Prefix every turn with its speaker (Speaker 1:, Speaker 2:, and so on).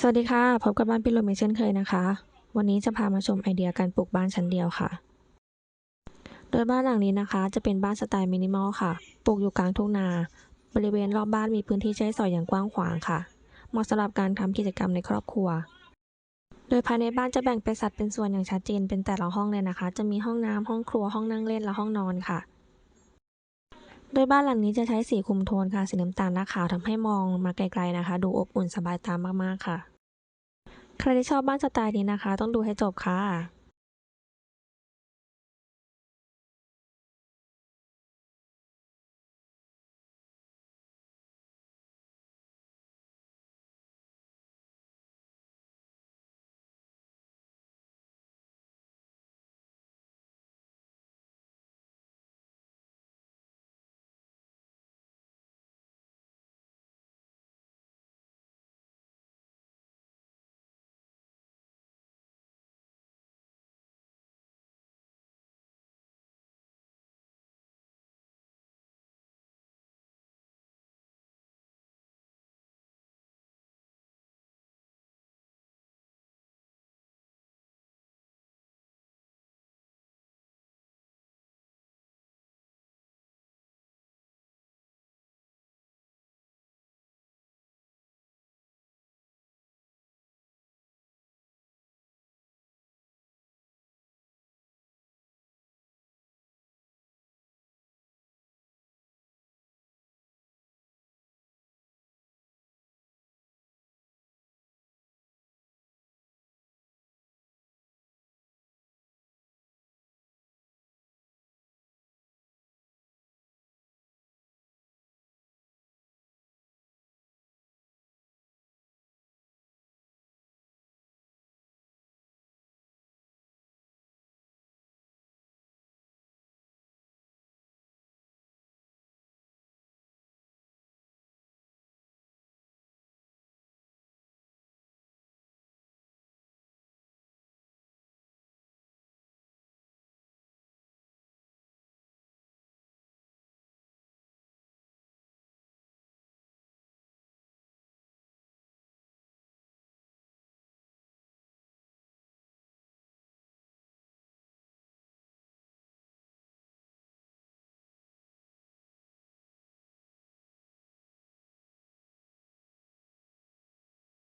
Speaker 1: สวัสดีค่ะ พบกับบ้านปิโลเมเช่นเคยนะคะ วันนี้จะพามาชมไอเดียการปลูกบ้านชั้นเดียวค่ะ โดยบ้านหลังนี้นะคะ จะเป็นบ้านสไตล์มินิมอลค่ะ ปลูกอยู่กลางทุ่งนา บริเวณรอบบ้านมีพื้นที่ใช้สอยอย่างกว้างขวางค่ะ เหมาะสำหรับการทำกิจกรรมในครอบครัว โดยภายในบ้านจะแบ่งเป็นสัดเป็นส่วนอย่างชัดเจนเป็นแต่ละห้องเลยนะคะ จะมีห้องน้ำห้องครัวห้องนั่งเล่นและห้องนอนค่ะ โดยบ้านหลังนี้จะใช้สีคุมโทนค่ะสีน้ำตาลและขาวทำให้มองมาไกลๆนะคะ ดูอบอุ่นสบายตามากๆค่ะ ใครที่ชอบบ้านสไตล์นี้นะคะ ต้องดูให้จบค่ะ